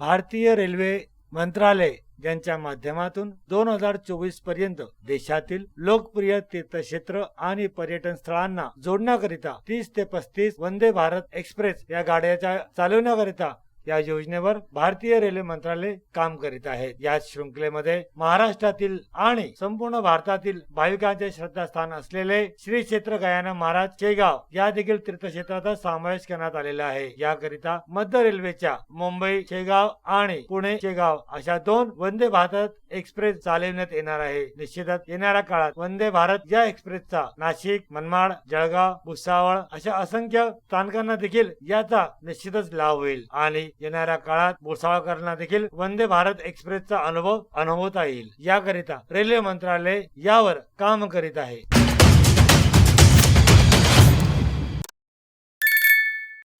भारतीय रेल्वे मंत्रालय यांच्या माध्यमातून दोन हजार चोवीसपर्यंत देशातील लोकप्रिय तीर्थक्षेत्र आणि पर्यटन स्थळांना जोडण्याकरिता तीस ते पस्तीस वंदे भारत एक्सप्रेस या गाड्याच्या चालवण्याकरिता या योजनेवर भारतीय रेल्वे मंत्रालय काम करीत आहे. या शृंखलेमध्ये महाराष्ट्रातील आणि संपूर्ण भारतातील भाविकांचे श्रद्धास्थान असलेले श्री क्षेत्र गयाना महाराज शेगाव या देखील तीर्थक्षेत्राचा समावेश करण्यात आलेला आहे. याकरिता मध्य रेल्वेच्या मुंबई शेगाव आणि पुणे शेगाव अशा दोन वंदे भारत एक्सप्रेस चालविण्यात येणार आहे. निश्चितच येणाऱ्या काळात वंदे भारत या एक्सप्रेसचा नाशिक मनमाड जळगाव भुसावळ अशा असंख्य स्थानकांना देखील याचा निश्चितच लाभ होईल. आणि येणाऱ्या काळात भुसावळकरांना देखील वंदे भारत एक्सप्रेसचा अनुभव अनुभवता येईल. याकरिता रेल्वे मंत्रालय यावर काम करीत आहे.